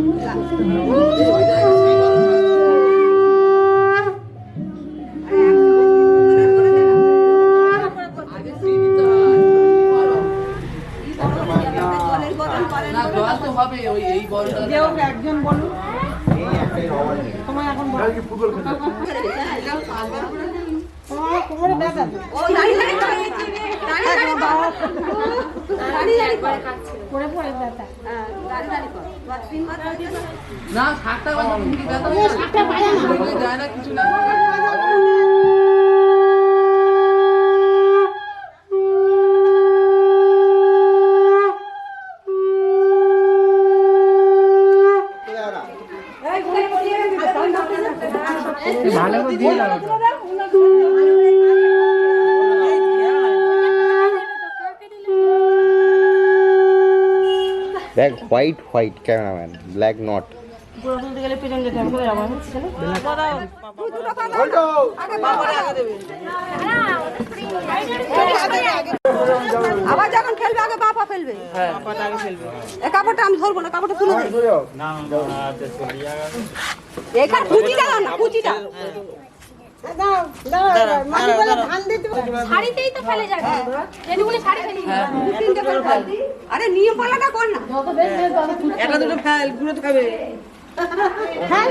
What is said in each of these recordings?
いただきます。দেখ white white cameraman black not. আবার যখন খেলবে আগে বাপা ফেলবে। কাপড়টা আমি ধরবো না কাপড়টা তুলে এখানে কুচি না কুচিটা। শাড়িতেই তো ফেলে যাবে যেটুকুনি শাড়ি ফেলি তিনটে আরে নিয়ম পাল্লাটা কর না একটা দুটো ফেল ঘুরে তো খাবে ফেল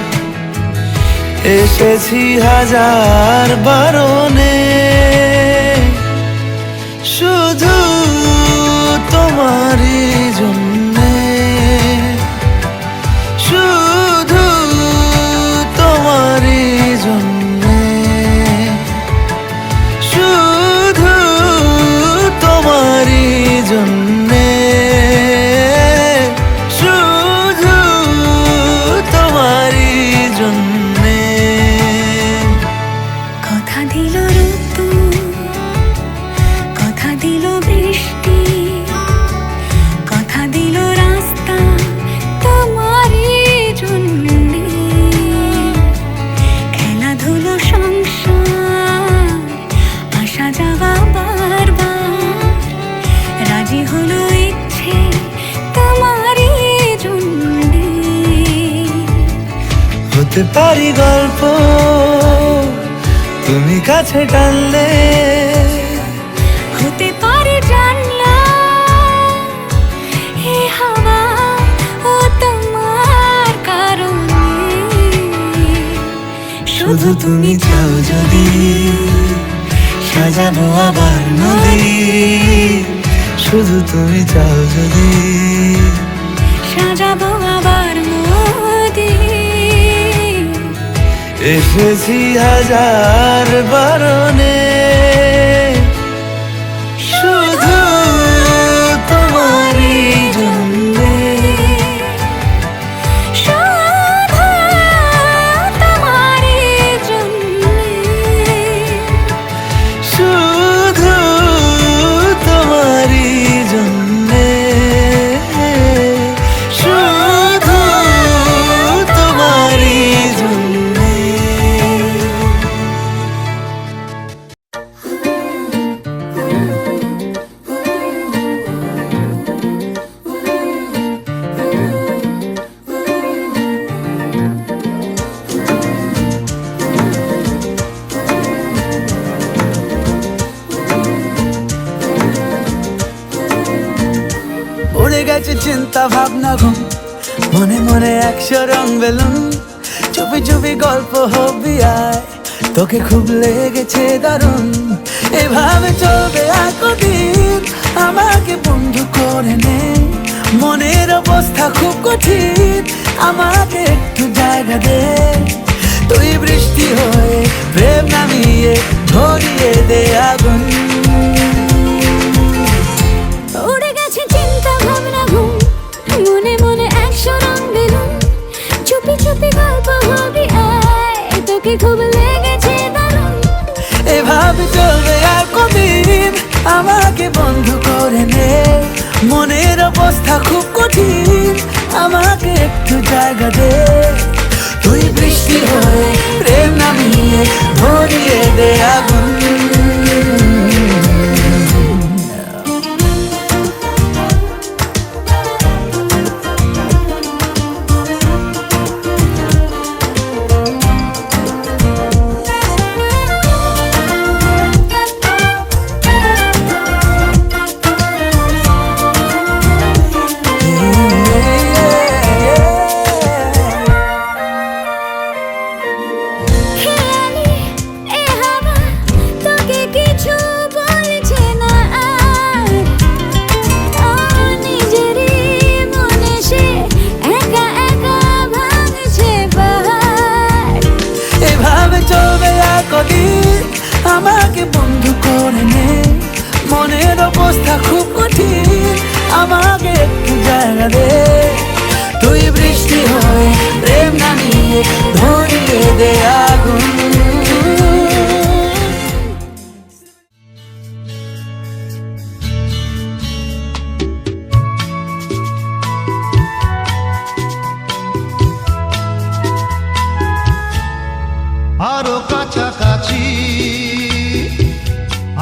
এসেছি হাজার বারণে। কাছে টানলে? হতে পারে জানলা হে হাওয়া ও তোমার কারণে। শুধু তুমি চাও যদি সাজাবো আবার নদী। শুধু তুমি চাও যদি সাজাবো আবার এসেছি হাজার বারণে। তোকে খুব লেগেছে দারুণ। এভাবে চলবে আর কদিন আমাকে বন্ধু করে নে। মনের অবস্থা খুব কঠিন। আমাকে একটু জায়গা দে। তুই বৃষ্টি হয়ে প্রেম নামিয়ে ধরিয়ে দে আগুন। অবস্থা খুব কঠিন, আমাকে একটু জায়গা দে। তুই বৃষ্টি হয়ে প্রেম নামিয়ে ধরিয়ে দে আগুন। কাছাকাছি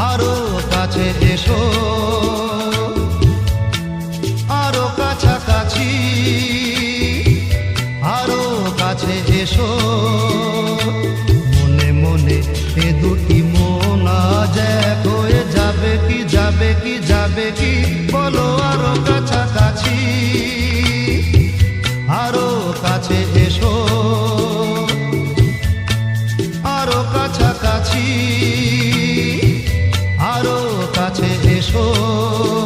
আরও কাছে এসো। এসো